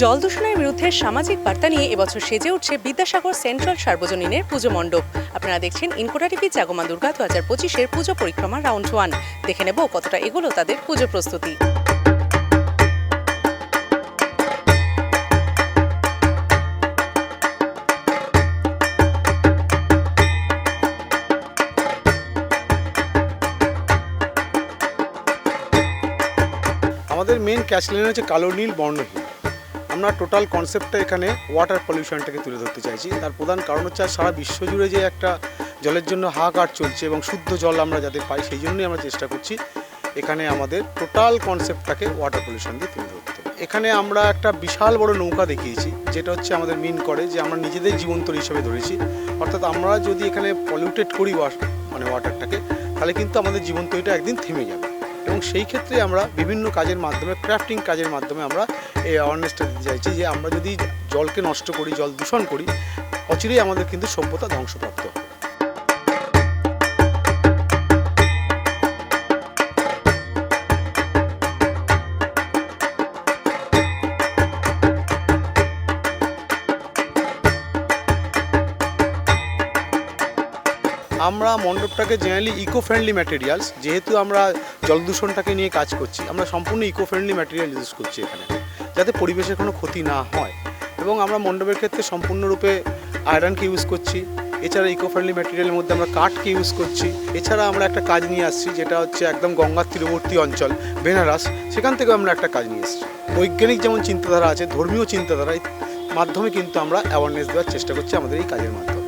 জল দূষণের বিরুদ্ধে সামাজিক বার্তা নিয়ে এবছর সেজে উঠছে বিদ্যাসাগর সেন্ট্রাল সার্বজনীনের পুজো মণ্ডপ। আপনারা দেখছেন ইনকোটা টিভি জাগমা দুর্গা দু হাজার পঁচিশের পুজো পরিক্রমা রাউন্ড ওয়ান। দেখে নেব কতটা এগুলো তাদের পুজো প্রস্তুতি। আমাদের মেন ক্যাশ হচ্ছে কালো নীল বর্ণহীন আমরা টোটাল কনসেপ্টটা এখানে ওয়াটার পলিউশনটাকে তুলে ধরতে চাইছি। তার প্রধান কারণ হচ্ছে আর সারা বিশ্ব জুড়ে যে একটা জলের জন্য হাহাকার চলছে এবং শুদ্ধ জল আমরা যাতে পাই, সেই জন্যই আমরা চেষ্টা করছি এখানে আমাদের টোটাল কনসেপ্টটাকে ওয়াটার পলিউশন দিয়ে তুলে ধরতে। এখানে আমরা একটা বিশাল বড় নৌকা দেখিয়েছি, যেটা হচ্ছে আমাদের মিন করে, যে আমরা নিজেদের জীবন্তর হিসেবে ধরেছি। অর্থাৎ আমরা যদি এখানে পলিউটেড করি মানে ওয়াটারটাকে তাহলে কিন্তু আমাদের জীবন্তরীটা একদিন থেমে যাবে। এবং সেই ক্ষেত্রে আমরা বিভিন্ন কাজের মাধ্যমে ক্রাফটিং কাজের মাধ্যমে আমরা এই অ্যাওয়ারনেসটা দিতে চাইছি যে আমরা যদি জলকে নষ্ট করি, জল দূষণ করি, অচিরেই আমাদের কিন্তু সভ্যতা ধ্বংসপ্রাপ্ত আমরা মণ্ডপটাকে জেনারেলি ইকো ফ্রেন্ডলি ম্যাটেরিয়ালস যেহেতু আমরা জল দূষণটাকে নিয়ে কাজ করছি, আমরা সম্পূর্ণ ইকো ফ্রেন্ডলি ম্যাটেরিয়াল ইউজ করছি এখানে, যাতে পরিবেশের কোনো ক্ষতি না হয়। এবং আমরা মণ্ডপের ক্ষেত্রে সম্পূর্ণরূপে আয়রনকে ইউজ করছি, এছাড়া ইকো ফ্রেন্ডলি ম্যাটেরিয়ালের মধ্যে আমরা কাঠকে ইউজ করছি। এছাড়া আমরা একটা কাজ নিয়ে আসছি, যেটা হচ্ছে একদম গঙ্গার তীরবর্তী অঞ্চল, বেনারস, সেখান থেকেও আমরা একটা কাজ নিয়ে এসেছি। বৈজ্ঞানিক যেমন চিন্তাধারা আছে, ধর্মীয় চিন্তাধারার মাধ্যমে কিন্তু আমরা অ্যাওয়ারনেস দেওয়ার চেষ্টা করছি আমাদের এই কাজের মাধ্যমে।